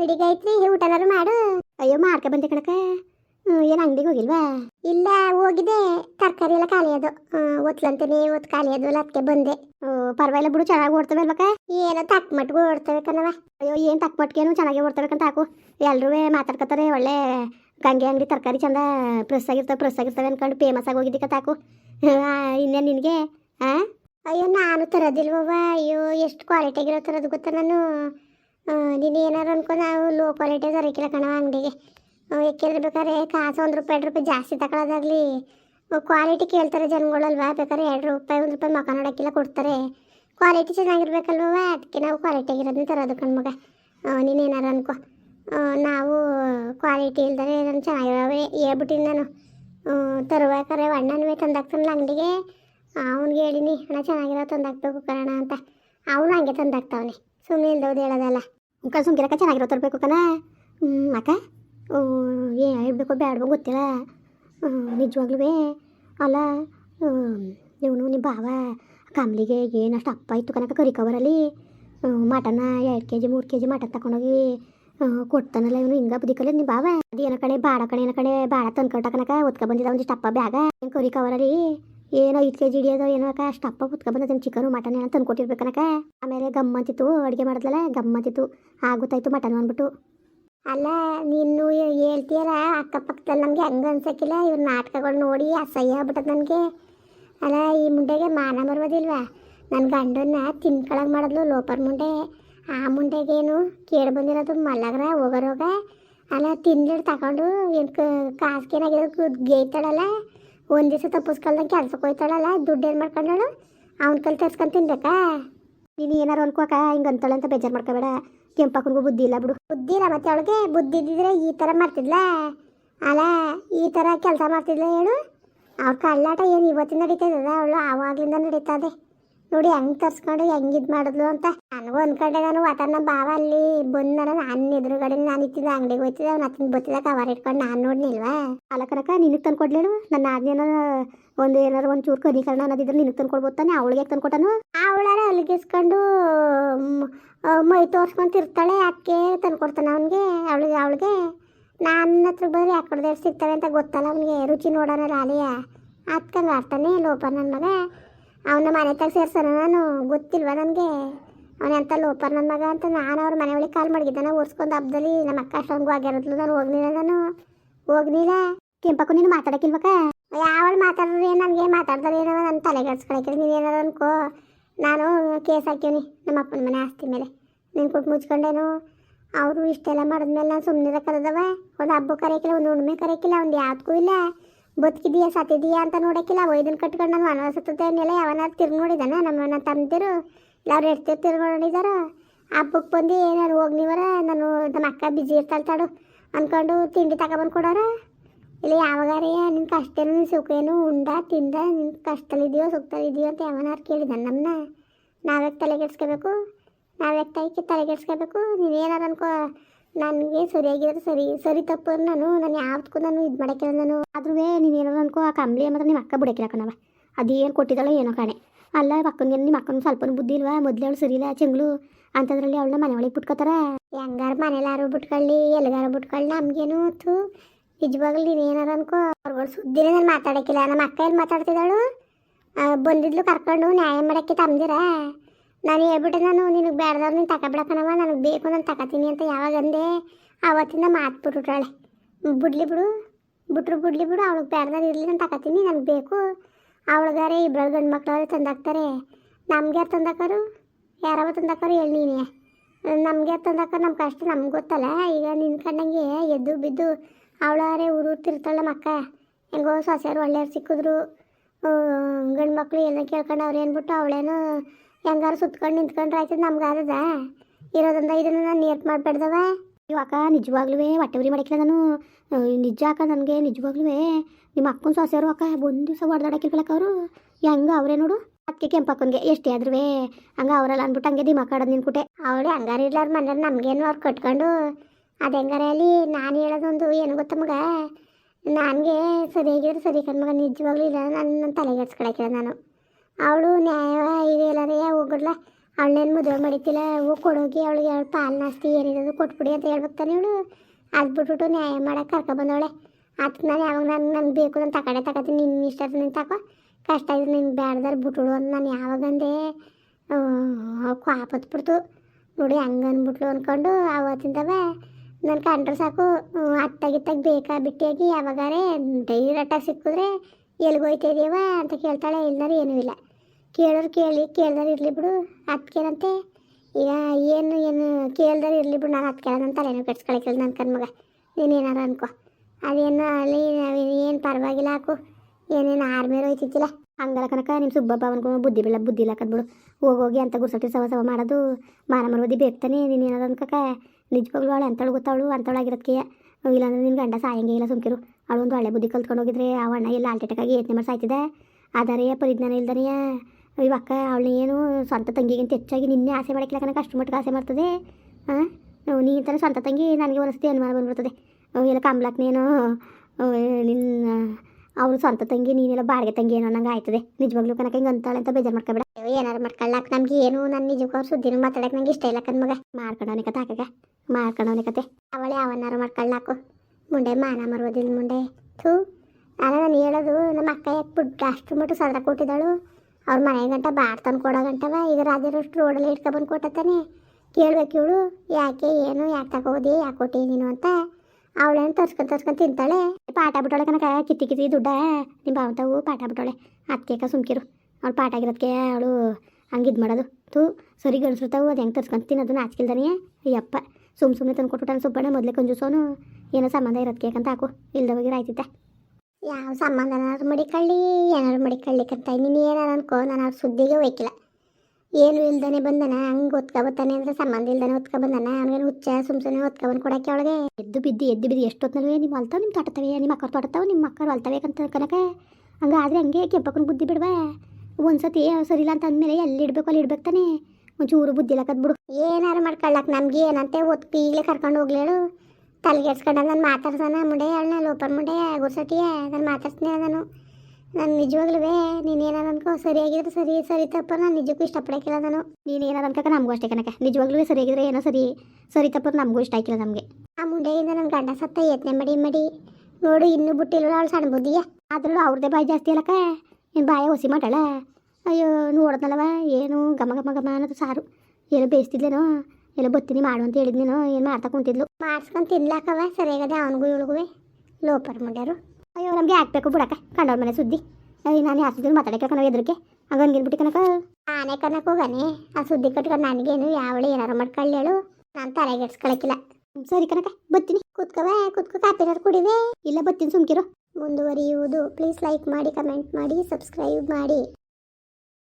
ನಡಿಗೈತ್ರಿ, ಊಟನಾರು ಮಾಡು. ಅಯ್ಯೋ ಮಾಡ್ಕ ಬಂದೆ ಕಣಕ ಏನು ಅಂಗಡಿಗೆ ಹೋಗಿಲ್ವಾ? ಇಲ್ಲ ಹೋಗಿದೆ ತರಕಾರಿ ಎಲ್ಲ ಖಾಲಿ ಅದು. ಒತ್ಲಂತಾನೆ ಒತ್ ಖಾಲಿ ಅದು ಅದಕ್ಕೆ ಬಂದೆ. ಪರವಾಗಿಲ್ಲ ಬಿಡು, ಚೆನ್ನಾಗಿ ಓಡ್ತವೆ ಅಲ್ವಕ್ಕ ಏನೋ ತಕ್ಕ ಮಟ್ಗೂ ಓಡ್ತವೆ ಕಣವ ಅಯ್ಯೋ, ಏನು ತಕ್ಕ ಮಟ್ಟಿಗೇನು ಚೆನ್ನಾಗಿ ಓಡ್ತಬೇಕಂತ ಹಾಕು ಎಲ್ಲರೂ ಮಾತಾಡ್ಕೊತಾರೆ, ಒಳ್ಳೆ ಗಂಗೆ ಅಂಗಡಿ ತರಕಾರಿ ಚಂದ ಪ್ರೆಸ್ ಆಗಿರ್ತವೆ ಪ್ರೆಸ್ ಆಗಿರ್ತವೆ ಅನ್ಕೊಂಡು ಫೇಮಸ್ ಆಗಿ ಹೋಗಿದ್ದಕ್ಕೆ ತಾಕು. ಇನ್ನೇ ನಿನಗೆ? ಅಯ್ಯೋ, ನಾನು ತರೋದಿಲ್ವವ ಅಯ್ಯೋ, ಎಷ್ಟು ಕ್ವಾಲಿಟಿ ಆಗಿರೋ ತರೋದು ಗೊತ್ತಾ ನಾನು? ನೀನು ಏನಾರು ಅನ್ಕೊಂಡು ನಾವು ಲೋ ಕ್ವಾಲಿಟಿ ತರಕಿಲ್ಲ ಕಣವ ಅಂಗಡಿಗೆ. ಯಾಕೆಂದ್ರೆ ಬೇಕಾದ್ರೆ ಕಾಸು ಒಂದು ರೂಪಾಯಿ, ಎರಡು ರೂಪಾಯಿ ಜಾಸ್ತಿ ತಗೊಳ್ಳೋದಾಗ್ಲಿ ಕ್ವಾಲಿಟಿ ಕೇಳ್ತಾರೆ ಜನಗಳಲ್ವಾ, ಬೇಕಾದ್ರೆ ಎರಡು ರೂಪಾಯಿ, ಒಂದು ರೂಪಾಯಿ ಮಕ ಕೊಡ್ತಾರೆ. ಕ್ವಾಲಿಟಿ ಚೆನ್ನಾಗಿರ್ಬೇಕಲ್ವ ಅದಕ್ಕೆ ನಾವು ಕ್ವಾಲಿಟಿ ಆಗಿರೋದನ್ನ ತರೋದು ಕಣ್ಮಗ ನೀನು ಏನಾರ ಅನ್ಕೋ. ನಾವು ಕ್ವಾಲಿಟಿ ಇಲ್ದರೆ ನಾನು ಚೆನ್ನಾಗಿರೋವೆ ಹೇಳ್ಬಿಟ್ಟಿನಿ ನಾನು. ತರುವಾಕರೆ ಅಣ್ಣನವೇ ತಂದಾಕ್ತಾನಲ್ಲ ಅಂಗಡಿಗೆ. ಅವ್ನಿಗೆ ಹೇಳಿನಿ, ಅಣ್ಣ ಚೆನ್ನಾಗಿರೋ ತಂದಾಕ್ಬೇಕು ಕಣ ಅಂತ. ಅವನು ಹಂಗೆ ತಂದಾಕ್ತಾವನೆ. ಸುಮ್ಮನೆ ಇಲ್ದವ್ದು ಹೇಳೋದಲ್ಲ. ಮುಖ ಸುಮ್ಕಿರಕ ಚೆನ್ನಾಗಿರೋ ತರಬೇಕು ಕಣ. ಅಕ್ಕ? ಏ, ಹೇಳ್ಬೇಕು ಬೇಡವೋ ಗೊತ್ತಿಲ್ಲ. ನಿಜವಾಗ್ಲೂ ಅಲ್ಲ ಇವನು ನಿಮ್ಮ ಭಾವ ಕಮ್ಲಿಗೆ ಏನಷ್ಟು ಅಪ್ಪ ಇತ್ತು ಕನಕ ಕರಿ ಕವರಲ್ಲಿ ಮಟನ ಎರಡು ಕೆ ಜಿ ಮೂರು ಕೆ ಜಿ ಮಟನ್ ತಗೊಂಡೋಗಿ ಕೊಡ್ತಾನಲ್ಲ ಇವನು, ಹಿಂಗ ಬದಿಕಲ್ಲ ನಿಮ್ಮ ಭಾವ? ಅದೇನೋ ಕಣೆ ಬಾಡ ಕಣೆ, ಏನೋ ಕಣೆ ಬಾಡ ತಂದ್ಕೊಟ್ಟ ಕನಕ ಒತ್ಕೊ ಬಂದಿದ್ದ ಒಂದಿಷ್ಟು ಅಪ್ಪ ಬ್ಯಾಗ? ಕವರಲ್ಲಿ ಏನೋ ಐದು ಕೆ ಜಿ ಹಿಡಿಯೋದು ಏನೋ ಅಕ್ಕ, ಅಷ್ಟು ಅಪ್ಪ ಕುತ್ಕೊ ಚಿಕನು ಮಟನ್ ಏನೋ ತಂದು ಆಮೇಲೆ ಗಮ್ಮಂತಿತ್ತು ಅಡುಗೆ ಮಾಡಿದ್ಲಲ್ಲ ಗಮ್ಮಂತಿತ್ತು ಆಗುತ್ತಾಯ್ತು ಮಟನ್ ಅಂದ್ಬಿಟ್ಟು. ಅಲ್ಲ ನೀನು ಹೇಳ್ತೀಯಲ್ಲ ಅಕ್ಕಪಕ್ಕದಲ್ಲಿ ನಮಗೆ ಹಂಗೆ ಅನ್ಸಕ್ಕಿಲ್ಲ ಇವ್ರ ನಾಟಕಗಳು ನೋಡಿ ಅಸಹ್ಯ ಆಗ್ಬಿಟ್ಟದ ನನಗೆ. ಅಲ್ಲ, ಈ ಮುಂಡೆಗೆ ಮಾನ ಬರೋದಿಲ್ವಾ ನನ್ನ ಗಂಡನ್ನ ತಿನ್ಕೊಳಂಗೆ ಮಾಡಿದ್ಲು ಲೋಪರ್ ಮುಂಡೆ. ಆ ಮುಂಡೆಗೇನು ಕೇಳಿ ಬಂದಿರೋದು ಮಲಗ್ರ ಹೋಗೋರೋಗ ಅಲ್ಲ ತಿಂದಿಡ್ ತಗೊಂಡು ಏನು ಕಾಸ್ಗೇನಾಗಿರೋದು ಗೇಯ್ತಾಳಲ್ಲ ಒಂದು ದಿವಸ ತಪ್ಪಿಸ್ಕೊಳ್ದಂಗೆ ಕೆಲ್ಸಕ್ಕೆ ಹೋಯ್ತಾಳಲ್ಲ, ದುಡ್ಡು ಏನು ಮಾಡ್ಕೊಂಡಳು? ಅವ್ನ ಕಲ್ ತರ್ಸ್ಕೊಂಡು ತಿನ್ಬೇಕಾ? ನೀನು ಏನಾರು ಅನ್ಕೋಕ ಹಿಂಗೆ ಅಂತಾಳೆ ಅಂತ ಬೇಜಾರು ಮಾಡ್ಕೋಬೇಡ. ಕೆಂಪಕ್ಕನಿಗೂ ಬುದ್ಧಿ ಇಲ್ಲ ಬಿಡು. ಬುದ್ಧಿ ಇಲ್ಲ ಮತ್ತೆ ಅವಳಿಗೆ? ಬುದ್ಧಿ ಇದ್ದಿದ್ರೆ ಈ ಥರ ಮಾಡ್ತಿದ್ಲ? ಅಲ್ಲ ಈ ಥರ ಕೆಲಸ ಮಾಡ್ತಿದ್ಲ ಹೇಳು? ಅವ್ರ ಕಳ್ಳಾಟ ಏನು ನಡೀತಾ ನಡೀತದ ಅವಳು ಆವಾಗ್ಲಿಂದ ನಡೀತದೆ ನೋಡಿ ಹೆಂಗ್ ತರ್ಸ್ಕೊಂಡು ಹೆಂಗ್ ಇದ್ ಮಾಡಿದ್ಲು ಅಂತ. ನನಗೂ ಅನ್ಕೊಂಡೆ ನಾನು ಅತನ ಬಾವ ಅಲ್ಲಿ ಬಂದ ನಾನು ಎದುರುಗಡೆ ನಾನು ಇತ್ತಿದ ಅಂಗಡಿಗೆ ಹೋಯ್ತಿದ್ದೆ, ಅವ್ನು ಅತ್ತಿನ ಬತ್ತಿದ ಕವರ್ ಇಟ್ಕೊಂಡು ನಾನು ನೋಡ್ನಿಲ್ವಾ ಅಲಕನಕ ಕನಕ ನಿನಗೆ ತಂದು ಕೊಡ್ಲೇಳು ನನ್ನ ಆಜ್ಞೆನ ಒಂದು ಏನಾರು ಒಂದು ಚೂರು ಕದೀಕರಣ ಅನ್ನೋದಿದ್ರೆ ನಿನಗೆ ತಂದು ಕೊಡ್ಬೋದು ತಾನೆ, ಅವಳಿಗೆ ತಂದು ಕೊಟ್ಟನು ಅವಳಾರ ಅಲ್ಲಿಗಿಸ್ಕೊಂಡು ಮೈ ತೋರ್ಸ್ಕೊಂತ ಇರ್ತಾಳೆ ಅದಕ್ಕೆ ತಂದು ಕೊಡ್ತಾನೆ ಅವನಿಗೆ ಅವಳಿಗೆ ಅವಳಿಗೆ ನನ್ನ ಹತ್ರ ಬರೀ ಯಾಕಡೆ ಸಿಗ್ತವೆ ಅಂತ ಗೊತ್ತಲ್ಲ, ಅವನಿಗೆ ರುಚಿ ನೋಡೋಣ ಲಾಲಿಯ ಅದಕ್ಕಂಗೆ ಆಡ್ತಾನೆ ಲೋಪ ನನ್ನ ಮಗ. ಅವನ ಮನೆ ತಗ ಸೇರ್ಸೋಣ ನಾನು ಗೊತ್ತಿಲ್ವಾ ನನಗೆ? ಅವನ ಎಂತ ಲೋಪರ್ ನನ್ನ ಮಗ ಅಂತ ನಾನು ಅವ್ರ ಮನೆ ಒಳಗೆ ಕಾಲ್ ಮಾಡಿದ್ದಾನೆ ಓರ್ಸ್ಕೊಂಡು ಹಬ್ಬದಲ್ಲಿ ನಮ್ಮ ಅಕ್ಕ ಅಷ್ಟೊಂದು ಆಗಿರೋದ್ಲು ನಾನು ಹೋಗ್ಲಿಲ್ಲ ನಾನು. ಹೋಗ್ಲಿಲ್ಲ? ಕೆಂಪಕ್ಕೂ ನೀನು ಮಾತಾಡಕ್ಕಿಲ್ವಕ್ಕ? ಯಾವಳು ಮಾತಾಡಿದ್ರೆ ನನಗೆ ಮಾತಾಡ್ತಾರೆ ಏನೋ ನನ್ನ ತಲೆಗೆಡ್ಸ್ಕೊಳಕ್ಕೆ ನೀನು ಏನಾರು ಅನ್ಕೋ. ನಾನು ಕೇಸ್ ಹಾಕ್ಯವನಿ ನಮ್ಮ ಅಪ್ಪನ ಮನೆ ಆಸ್ತಿ ಮೇಲೆ. ನೀನು ಕೊಟ್ಟು ಮುಚ್ಕೊಂಡೇನು? ಅವರು ಇಷ್ಟೆಲ್ಲ ಮಾಡಿದ್ಮೇಲೆ ನಾನು ಸುಮ್ಮನೆ ಕರೆದವ ಒಂದು ಹಬ್ಬ ಕರೆಯಕ್ಕಿಲ್ಲ ಒಂದು ಉಣ್ಮೆ ಕರೆಯಕ್ಕಿಲ್ಲ ಒಂದು ಯಾವ್ದಕ್ಕೂ ಇಲ್ಲ. ಬದುಕಿದೀಯಾ ಸತ್ತಿದೀಯಾ ಅಂತ ನೋಡೋಕ್ಕಿಲ್ಲ. ಒಯ್ದನ್ ಕಟ್ಕೊಂಡು ನಾನು ಮೇಲೆ ಯಾವನ ತಿರ್ಗಿ ನೋಡಿದಾನ ನಮ್ಮನ್ನ ತಂದಿರು ಇಲ್ಲ, ಅವ್ರು ಎಷ್ಟು ತಿರ್ಗಿ ನೋಡಿದಾರೋ ಹಬ್ಬಕ್ಕೆ ಬಂದು ನಾನು ಹೋಗಿ ನೀವರ? ನಾನು ನಮ್ಮ ಅಕ್ಕ ಬಿಜಿ ಇರ್ತಾಳೆ ತಾಡು ಅಂದ್ಕೊಂಡು ತಿಂಡಿ ತಗೊಬಂದು ಕೊಡೋರ? ಇಲ್ಲ ಯಾವಾಗಾರ ನಿನ್ನ ಕಷ್ಟ ಏನು ನಿನ್ನ ಸುಖ ಏನು ಉಂಡ, ತಿಂದ ನಿನ್ನ ಕಷ್ಟದಲ್ಲಿದೆಯೋ, ಸುಖದಲ್ಲಿದೆಯೋ ಅಂತ ಯಾವನಾರು ಕೇಳಿದಾನೆ ನಮ್ಮನ್ನ ನಾವ್ಯಾಕೆ ತಲೆಗೆಡ್ಸ್ಕೋಬೇಕು? ನಾವ್ಯಾಕೆ ತೈಕಿ ತಲೆಗೆಡ್ಸ್ಕೋಬೇಕು? ನೀವೇನಾರು ಅನ್ಕೋ ನನಗೆ ಸರಿಯಾಗಿದ್ರೆ ಸರಿ. ಸರಿ ತಪ್ಪು ನಾನು ನಾನು ಯಾವ್ದಕ್ಕೂ ನಾನು ಇದು ಮಾಡಕ್ಕೆ ನಾನು. ಆದ್ರೂ ಏನಾರು ಅನ್ಕೋ, ಆ ಕಂಬಳಿ ಮಾತ್ರ ನಿಮ್ಮ ಅಕ್ಕ ಬಿಡಕ್ಕಿಲ್ಲ ಕಣವ ಅದೇನು ಕೊಟ್ಟಿದ್ದಾಳೋ ಏನೋ ಕಾಣೆ. ಅಲ್ಲ ಅಕ್ಕನಿಗೆ ನಿಮ್ಮ ಅಕ್ಕನ ಸ್ವಲ್ಪ ಬುದ್ಧಿ ಇಲ್ವಾ? ಮೊದಲೇ ಅವಳು ಸರಿ ಇಲ್ಲ, ಚೆಂಗ್ಳು. ಅಂಥದ್ರಲ್ಲಿ ಅವಳನ್ನ ಮನೆ ಒಳಗೆ ಬಿಟ್ಕೋತಾರ? ಹೆಂಗಾರ ಮನೇಲಾರು ಬಿಟ್ಕೊಳ್ಳಿ ಎಲ್ಲಗಾರ ಬಿಟ್ಕೊಳ್ಳಿ, ನಮಗೇನು ತು ನಿಜವಾಗ್ಲೂ ನೀನು ಏನಾರು ಅನ್ಕೋ, ಅವ್ರುಗಳು ಸುದ್ದಿನೇ ನಾನು ಮಾತಾಡೋಕ್ಕಿಲ್ಲ. ನಮ್ಮ ಅಕ್ಕ ಎಲ್ಲಿ ಮಾತಾಡ್ತಿದ್ದಾಳು? ಬಂದಿದ್ಲು ಕರ್ಕೊಂಡು, ನ್ಯಾಯ ಮಾಡೋಕ್ಕೆ ತಮ್ದಿರ? ನಾನು ಹೇಳ್ಬಿಟ್ಟೆ, ನಾನು ನಿನಗೆ ಬೇಡ್ದವ್ರು ನೀನು ತಗೊಬಿಡಕ್ಕನವ ನನಗೆ ಬೇಕು ನಾನು ತಗೋತೀನಿ ಅಂತ ಯಾವಾಗ ಅಂದೆ ಆವತ್ತಿಂದ ಮಾತು ಬಿಟ್ಬಿಟ್ರಾಳೆ. ಬಿಡ್ಲಿ ಬಿಡು, ಬಿಟ್ರು ಬಿಡ್ಲಿ ಬಿಡು, ಅವಳಿಗೆ ಬೇಡ್ದವ್ರು ಇರಲಿ, ನಾನು ತಗೋತೀನಿ ನನಗೆ ಬೇಕು. ಅವಳಿಗಾರೆ ಇಬ್ಬರು ಗಂಡು ಮಕ್ಕಳವ್ರೆ ತಂದಾಕ್ತಾರೆ. ನಮ್ಗೆ ಯಾರು ತಂದಾಕರು? ಯಾರವ ತಂದಾಕರು ಹೇಳಿ ನೀನೇ. ನಮಗೆ ತಂದಾಕರು ನಮ್ಮ ಕಷ್ಟ ನಮ್ಗೆ ಗೊತ್ತಲ್ಲ. ಈಗ ನಿನ್ನ ಕಂಡಂಗೆ ಎದ್ದು ಬಿದ್ದು ಅವಳಾರೆ ನಮ್ಮ ಮಕ್ಕ. ಹೆಂಗೋ ಸೊಸೆಯರು ಒಳ್ಳೆಯವ್ರು ಸಿಕ್ಕಿದ್ರು. ಗಂಡು ಮಕ್ಕಳು ಎಲ್ಲ ಕೇಳ್ಕೊಂಡು ಅವ್ರು ಏನ್ಬಿಟ್ಟು ಅವಳೇನೋ ಹೆಂಗಾರು ಸುತ್ಕೊಂಡು ನಿಂತ್ಕೊಂಡ್ರೆ ಆಯ್ತದ ನಮ್ಗೆ ಇರೋದಂದ ಇದನ್ನು ನಾನು ನಿಯತ್ ಮಾಡ್ಬಾರ್ದವ ಇವಾಗ ನಿಜವಾಗ್ಲೂ ಹೊಟ್ಟೆ ಉರಿ ಮಾಡಕ್ಕಿಲ್ಲ ನಾನು. ನಿಜ ಅಕ್ಕ ನನಗೆ ನಿಜವಾಗ್ಲೂ ನಿಮ್ಮ ಅಕ್ಕನ ಸೊಸೆಯವರು ಅಕ್ಕ ಒಂದು ದಿವಸ ಹೊಡೆದಾಡಕ್ಕಿರ್ಬೇಕ ಅವರು. ಹೆಂಗ ಅವರೇ ನೋಡು? ಅದಕ್ಕೆ ಕೆಂಪಕ್ಕನಿಗೆ ಎಷ್ಟೇ ಆದ್ರೂ ಹಂಗ ಅವರೆಲ್ಲ ಅಂದ್ಬಿಟ್ಟು ಹಂಗೆ ದಿಮಾಕಾಡೋದು ನಿನ್ಕುಟೆ ಅವಳು ಹಂಗಾರ ಇರ್ಲಾರ ಮನೇಲಿ ನಮಗೇನು ಅವ್ರು ಕಟ್ಕೊಂಡು. ಅದು ಹೆಂಗಾರ ಅಲ್ಲಿ ನಾನು ಹೇಳೋದೊಂದು ಏನು ಗೊತ್ತ ಮಗ? ನನಗೆ ಸರಿಯಾಗಿದ್ರೆ ಸರಿ ಕಣ್ಮಗ ನಿಜವಾಗ್ಲೂ ಇಲ್ಲ ನನ್ನ ತಲೆಗೆಡ್ಸ್ಕೊಳಕ್ಕಿಲ್ಲ ನಾನು. ಅವಳು ನ್ಯಾಯ ಇದೆಲ್ಲರೇ ಹೋಗಿಡ್ಲ ಅವಳನ್ನೇನು ಮದುವೆ ಮಾಡಿತಿಲ್ಲ ಹೂ ಕೊಡೋಗಿ ಅವಳಿಗೆ ಅವಳು ಪಾಲ್ ನಾಸ್ತಿ ಏನಿರೋದು ಕೊಟ್ಬಿಡಿ ಅಂತ ಹೇಳ್ಬೇಕಾನೆ ಇವಳು. ಅದು ಬಿಟ್ಬಿಟ್ಟು ನ್ಯಾಯ ಮಾಡಕ್ಕೆ ಕರ್ಕೊಬಂದವಳೆ. ಅದಕ್ಕೆ ನಾನು ಯಾವಾಗ ನಾನು ನನಗೆ ಬೇಕು, ನಾನು ತಗೊಂಡೆ ತಗೋತೀನಿ ನಿನ್ನ ಇಷ್ಟ ನೀನು ತಗೋ ಕಷ್ಟ ಇದ್ರೆ ನಿಮ್ಗೆ ಬ್ಯಾಡ್ದಾರ ಬಿಟ್ಬಿಡು ಅಂತ ನಾನು ಯಾವಾಗಂದೆ ಕ್ವಾಪತ್ಬಿಡ್ತು ನೋಡಿ ಹಂಗೆ ಅಂದ್ಬಿಟ್ಲು ಅಂದ್ಕೊಂಡು ಅವತ್ತಿಂದವ. ನನ್ನ ಕಂಡ್ರೆ ಸಾಕು ಅತ್ತಾಗಿತ್ತಾಗ ಬೇಕಾ ಬಿಟ್ಟಿಯಾಗಿ ಯಾವಾಗಾರೆ ಡೈರೆಕ್ಟಾಗಿ ಸಿಕ್ಕಿದ್ರೆ ಎಲ್ಗೋಯ್ತಿದೀವ ಅಂತ ಕೇಳ್ತಾಳೆ. ಇಲ್ಲ ಏನೂ ಇಲ್ಲ. ಕೇಳೋರು ಕೇಳಿ, ಕೇಳ್ದಾರು ಇರಲಿ ಬಿಡು ಅದಕ್ಕೇನಂತೆ ಈಗ ಏನು ಏನು ಕೇಳ್ದಾರು ಇರಲಿ ಬಿಡು, ನಾನು ಅದು ಅಂತ ಏನೋ ಕೆಡ್ಸ್ಕೊಳಕ್ಕಿಲ್ಲ ನನ್ನ ಕಣ್ಮಗ. ನೀನು ಏನಾರು ಅನ್ಕೋ. ಅದೇನು ಅಲ್ಲಿ ಏನು ಪರವಾಗಿಲ್ಲ ಹಾಕು. ಏನೇನು ಆರ್ಮೇಲೆ ಹೋಯ್ತಿದ್ದಿಲ್ಲ. ಹಂಗಲ್ಲ ಕನಕ ನಿಮ್ಮ ಸುಬ್ಬಬ್ಬ ಅವನಿಗೂ ಬುದ್ಧಿ ಬೀಳ ಬುದ್ಧಿ ಇಲ್ಲ ಬಿಡು ಹೋಗೋಗಿ ಹೋಗಿ ಅಂತ ಗುರ್ಸಟ್ಟಿ ಸವ ಸವ ಮಾಡೋದು. ಮಾನ ಮರವದಿ ಬೇಕ್ತಾನೆ ನೀನು ಏನಾದ್ರು ಅನ್ಕಕ ನಿಜವಾಗ್ಲೂ ಅವಳು ಅಂತಳು ಗೊತ್ತವಳು ಇಲ್ಲ ಇಲ್ಲಾಂದ್ರೆ ನಿನ್ನ ಗಂಡ ಸಾಯಂಗೆ ಇಲ್ಲ ಸುಮ್ಕಿರು. ಅವಳು ಒಂದು ಒಳ್ಳೆ ಬುದ್ಧಿ ಕಲ್ತ್ಕೊಂಡು ಹೋಗಿದ್ರೆ, ಆ ಅಣ್ಣ ಎಲ್ಲ ಆಲ್ಟೆಟಕ್ಕಾಗಿ ಏತನೆ ಮಾಡಿ ಸಾಯ್ತಿದೆ ಆದರೆ ಪರಿಜ್ಞಾನ ಇಲ್ದನೆಯ? ಇವ ಅಕ್ಕ ಅವಳನ್ನ ಏನು ಸ್ವಂತ ತಂಗಿಗಿಂತ ಹೆಚ್ಚಾಗಿ ನಿನ್ನೆ ಆಸೆ ಮಾಡಕ್ಕಿಲ್ಲ ಕನಕ ಅಷ್ಟು ಮಟ್ಟಿಗೆ ಆಸೆ ಮಾಡ್ತದೆ. ಹಾಂ ನೀ ತಾನೇ ಸ್ವಂತ ತಂಗಿ, ನನಗೆ ಒಂದ್ಸತಿ ಅನುಮಾನ ಬಂದ್ಬಿಡ್ತದೆ. ಎಲ್ಲ ಕಂಬ್ಲಕ್ನೇನೋ ನಿನ್ನ ಅವ್ರು ಸ್ವಂತ ತಂಗಿ, ನೀನೆಲ್ಲ ಬಾಡಿಗೆ ತಂಗಿ ಏನೋ ನಂಗೆ ಆಯ್ತದೆ. ನಿಜವಾಗ್ಲೂ ಕನಕ ಹಿಂಗೆ ಅಂತಾಳೆ ಅಂತ ಬೇಜಾರು ಮಾಡ್ಕೊಬೇಡ. ಏನಾರು ಮಾಡ್ಕೊಳ್ಳಾಕ ನಮ್ಗೆ ಏನು ನನ್ನ ನಿಜಕ್ಕೂ ಅವ್ರು ಸುದ್ದಿನ ಮಾತಾಡಕ್ಕೆ ನಂಗೆ ಇಷ್ಟ ಇಲ್ಲ ಕಣ್ಮಗ ಮಗ. ಕತೆ ಹಾಕಾಗ ಮಾಡ್ಕೊಂಡವನಿ ಕತೆ. ಅವಳೆ ಅವನಾರು ಮಾಡ್ಕೊಳ್ಳಾಕು ಮುಂಡೆ ಮಾನ ಮರುವುದಿಲ್ಲ ಮುಂಡೆ. ಥೂ. ನಾನು ನಾನು ಹೇಳೋದು, ನಮ್ಮ ಅಕ್ಕ ಯಾಕೆ ಬಿಟ್ಟು ಅಷ್ಟು ಮಟ್ಟು ಸದ್ರ ಕೊಟ್ಟಿದ್ದಾಳು. ಅವ್ರ ಮನೆ ಗಂಟ ಬಾಡ್ ತಂದು ಕೊಡೋ ಗಂಟವ ಈಗ ರಾಜರಷ್ಟು ರೋಡಲ್ಲಿ ಇಟ್ಕೊಬಂದು ಕೊಟ್ಟತಾನೆ. ಕೇಳ್ಬೇಕು ಇವಳು, ಯಾಕೆ, ಏನು, ಯಾಕೆ ತಗೋದಿ, ಯಾಕೆ ಕೊಟ್ಟಿ ನೀನು ಅಂತ. ಅವಳೇನು ತರ್ಸ್ಕೊಂಡು ತರ್ಸ್ಕೊಂಡು ತಿಂತಾಳೆ. ಪಾಠ ಬಿಟ್ಟೋಳೆ ಕನಕ ಕಿತ್ತಿ ಕಿತ್ತಿ ದುಡ್ಡ. ನಿಮ್ಮ ಭಾವಂತವು ಪಾಠ ಬಿಟ್ಟವಳೆ ಅದಕ್ಕೆ ಸುಮ್ಕಿರು. ಅವ್ಳು ಪಾಠ ಆಗಿರೋದಕ್ಕೆ ಅವಳು ಹಂಗೆ ಇದು ಮಾಡೋದು. ತೂ ಸರಿ ಗಣಿಸಿರ್ತಾವು ಅದು ಹೆಂಗೆ ತರ್ಸ್ಕೊಂಡು ತಿನ್ನೋದು ನಾಚಿಕಿಲ್ದಾನೆ ಅಯ್ಯಪ್ಪ ಸುಮ್ಮ ಸುಮ್ಮನೆ ತಂದು ಕೊಟ್ಬಿಟ್ಟಾನೆ ಸುಬ್ಬಣ್ಣ, ಮೊದಲೇ ಕಂಜೂಸೋನು. ಏನೋ ಸಂಬಂಧ ಇರೋದಕ್ಕೆ ಅಂತ ಹಾಕು. ಇಲ್ದ ಆಯ್ತಿತ್ತ ಯಾವ ಸಂಬಂಧ ಏನಾದ್ರು ಮಡಿಕಳ್ಳಿ ಏನಾದ್ರು ಮಡಿಕಳ್ಳಿಕ್ಕಂತ ನೀನು ಏನಾರು ಅನ್ಕೋ ನಾನು ಅವ್ರ ಸುದ್ದಿಗೆ ಹೋಯ್ಕಿಲ್ಲ ಏನು ಇಲ್ದಾನೆ ಬಂದನ ಹಂಗೆ ಒತ್ಕೊಬತ್ತಾನೆ ಅಂದ್ರೆ ಸಂಬಂಧ ಇಲ್ದಾನೆ ಒತ್ಕೊಬಂದನ ಅವನಿಗೆ ಹುಚ್ಚ ಸುಮ್ ಸುಮ್ಮನೆ ಒತ್ಕೊಬಂದು ಕೊಡಕ್ಕೆ ಅವಳಿಗೆ. ಎದ್ದು ಬಿದ್ದು ಎದ್ದು ಬಿದ್ದು ಎಷ್ಟೊತ್ತಿನಲ್ವೇ ನಿಮ್ಮ ಅಲ್ತಾವ ನಿಮ್ಮ ತಾಟತವೆ ನಿಮ್ಮ ಅಕ್ಕ ತೋಟತಾವ ನಿಮ್ಮ ಮಕ್ಕಳು ಅಲ್ತವೆ ಅಂತ ಕನಕ ಹಂಗಾದ್ರೆ ಹಂಗೆ ಕೆಂಪಕ್ಕನ ಬುದ್ಧಿ ಬಿಡುವ. ಒಂದ್ಸತಿ ಸರಿ ಇಲ್ಲ ಅಂತ ಅಂದಮೇಲೆ ಎಲ್ಲಿ ಇಡ್ಬೇಕು ಅಲ್ಲಿ ಇಡ್ಬೇಕು ತಾನೆ. ಒಂಚೂರು ಬುದ್ಧಿ ಇಲ್ಲ ಬಿಡು ಏನಾರು ಮಾಡ್ಕೊಳ್ಳಕ್ ನಮ್ಗೆ ಏನಂತೆ ಈಗಲೇ ಕರ್ಕೊಂಡು ಹೋಗ್ಲೇಳು ತಲೆಗೆಡ್ಸ್ಕೊಂಡ ನಾನು ಮಾತಾಡ್ಸೋಣ ಮುಂಡೆ ಅವಳನ್ನ ಲೋಪರ್ ಮುಂಡೆ ಗುರ್ಸಟಿಯ ನಾನು ಮಾತಾಡ್ತೀನಿ ನಾನು ನಾನು ನಿಜವಾಗ್ಲೂ ನೀನು ಏನಾರು ಅನ್ಕೋ, ಸರಿಯಾಗಿದ್ರೆ ಸರಿ ಸರಿ ತಪ್ಪ ನಾನು ನಿಜಕ್ಕೂ ಇಷ್ಟಪಡಕ್ಕಿಲ್ಲ ನಾನು ನೀನು ಏನಾರು ಅನ್ಕಕ ನಮಗೂ ಅಷ್ಟೇ ಕನಕ ನಿಜವಾಗ್ಲೂ ಸರಿಯಾಗಿದ್ರೆ ಏನೋ ಸರಿ ಸರಿ ತಪ್ಪ ನಮಗೂ ಇಷ್ಟ ಆಯ್ಕಿಲ್ಲ ನಮಗೆ. ಆ ಮುಂಡೆಯಿಂದ ನನ್ನ ಗಂಡ ಸತ್ತ ಯತ್ನೆ ಮಾಡಿ ಮಾಡಿ. ನೋಡು, ಇನ್ನೂ ಬಿಟ್ಟಿಲ್ಲ ಅವಳು ಸಣ್ಣ ಬುದ್ಧಿಯ ಆದ್ರೂ ಅವ್ರದ್ದೇ ಬಾಯಿ ಜಾಸ್ತಿ ಅಲ್ಲಕ್ಕ. ಏನು ಬಾಯ ಹೊಸಿ ಮಾಡಲ್ಲ ಅಯ್ಯೋ ನೋಡ್ದಲ್ಲವ ಏನು ಘಮ ಘಮ ಘಮ ಅನ್ನೋದು ಸಾರು. ಏನೋ ಬೇಯಿಸ್ತಿದ್ಲೇನೋ. ಎಲ್ಲ ಬತ್ತೀನಿ ಮಾಡು ಅಂತ ಹೇಳಿದ್ನೇನೋ ಏನು ಮಾಡ್ತಾ ಕುಂತಿದ್ಲು? ಮಾಡ್ಸ್ಕೊಂತ ತಿನ್ಲಾಕವ ಸರಿಯಾಗದೆ ಅವನಿಗೂ ಇಳುಗುವೆ ಲೋಪರ್ ಮಾಡ್ಯಾರು. ಅಯ್ಯೋ ನಮಗೆ ಹಾಕ್ಬೇಕು ಬಿಡಕ ಕಂಡವ್ರ ಮನೆ ಸುದ್ದಿ. ಅಯ್ಯ ನಾನು ಸುದ್ದಿ ಮಾತಾಡಕ್ಕೆ ಎದ್ರಿಗೆ. ಎದ್ರಕ್ಕೆ ಹಂಗನ್ಗಿರ್ಬಿಟ್ಟು ಕನಕ ನಾನೇ ಕನಕ ಹೋಗಾನೆ. ಆ ಸುದ್ದಿ ಕಟ್ಕೊಂಡು ನನಗೇನು ಯಾವಳಿ ಏನಾರು ಮಾಡ್ಕೊಳ್ಳೇಳು ನಾನ್ ನಾನು ತಲೆಗೆಡ್ಸ್ಕೊಳಕ್ಕಿಲ್ಲ ಸರಿ ಕನಕ ಬತ್ತೀನಿ. ಕೂತ್ಕವ ಕೂತ್ಕೊ ಕಾಪಿನಾರು ಕುಡಿವೆ. ಇಲ್ಲ ಬತ್ತೀನಿ ಸುಮ್ಕಿರು. ಮುಂದುವರಿಯುವುದು. ಪ್ಲೀಸ್ ಲೈಕ್ ಮಾಡಿ ಕಮೆಂಟ್ ಮಾಡಿ ಸಬ್ಸ್ಕ್ರೈಬ್ ಮಾಡಿ.